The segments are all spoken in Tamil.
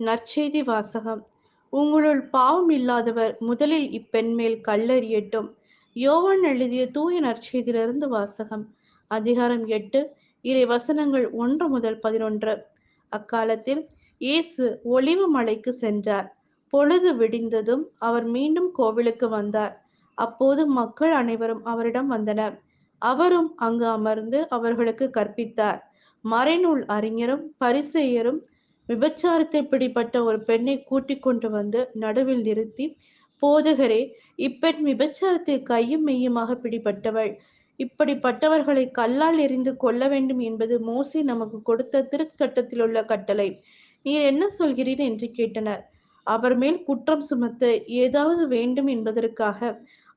நற்செய்தி வாசகம். உங்களுள் பாவம் இல்லாதவர் முதலில் இப்பெண் மேல் கல்லெறியட்டும் யோவான் எழுதிய தூய நற்செய்தியிலிருந்து வாசகம். அதிகாரம் எட்டு இறை வசனங்கள் ஒன்று முதல் பதினொன்று. அக்காலத்தில் இயேசு ஒளிவு மலைக்கு சென்றார். பொழுது விடிந்ததும் அவர் மீண்டும் கோவிலுக்கு வந்தார். அப்போது மக்கள் அனைவரும் அவரிடம் வந்தனர். அவரும் அங்கு அமர்ந்து அவர்களுக்கு கற்பித்தார். மறைநூல் அறிஞரும் பரிசெயரும் விபச்சாரத்தில் பிடிப்பட்ட ஒரு பெண்ணை கூட்டி கொண்டு வந்து நடுவில் நிறுத்தி போதகரே இப்பெண் விபச்சாரத்தில் கையும் மெய்யுமாக பிடிப்பட்டவள் இப்படிப்பட்டவர்களை கல்லால் எறிந்து கொல்ல வேண்டும் என்பது மோசி நமக்கு கொடுத்த திருச்சட்டத்தில் உள்ள கட்டளை. நீர் என்ன சொல்கிறீர்? என்று கேட்டனர். அவர் மேல் குற்றம் சுமத்த ஏதாவது வேண்டும் என்பதற்காக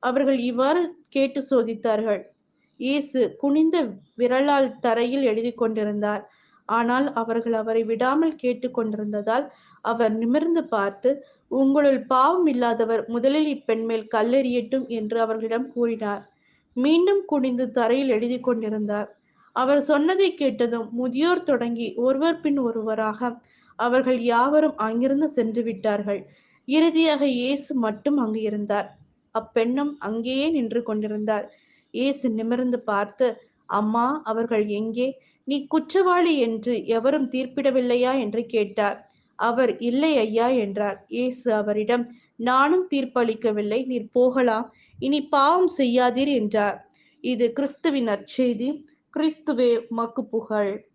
அவர்கள் இவ்வாறு கேட்டு சோதித்தார்கள். இயேசு குனிந்த விரலால் தரையில் எழுதி கொண்டிருந்தார். ஆனால் அவர்கள் அவரை விடாமல் கேட்டு கொண்டிருந்ததால் அவர் நிமிர்ந்து பார்த்து உங்களுள் பாவம் இல்லாதவர் முதலில் இப்பெண் மேல் கல்லெறியட்டும் என்று அவர்களிடம் கூறினார். மீண்டும் குனிந்து தரையில் எழுதி கொண்டிருந்தார். அவர் சொன்னதை கேட்டதும் முதியோர் தொடங்கி ஒருவர் பின் ஒருவராக அவர்கள் யாவரும் அங்கிருந்து சென்று விட்டார்கள். இறுதியாக இயேசு மட்டும் அங்கு இருந்தார். அப்பெண்ணும் அங்கேயே நின்று கொண்டிருந்தார். இயேசு நிமிர்ந்து பார்த்து அம்மா அவர்கள் எங்கே? நீ குற்றவாளி என்று எவரும் தீர்ப்பிடவில்லையா? என்று கேட்டார். அவர் இல்லை ஐயா என்றார். இயேசு அவரிடம் நானும் தீர்ப்பளிக்கவில்லை. நீர் போகலாம். இனி பாவம் செய்யாதீர் என்றார். இது கிறிஸ்துவின் நற்செய்தி. கிறிஸ்துவே மக்கு புகழ்.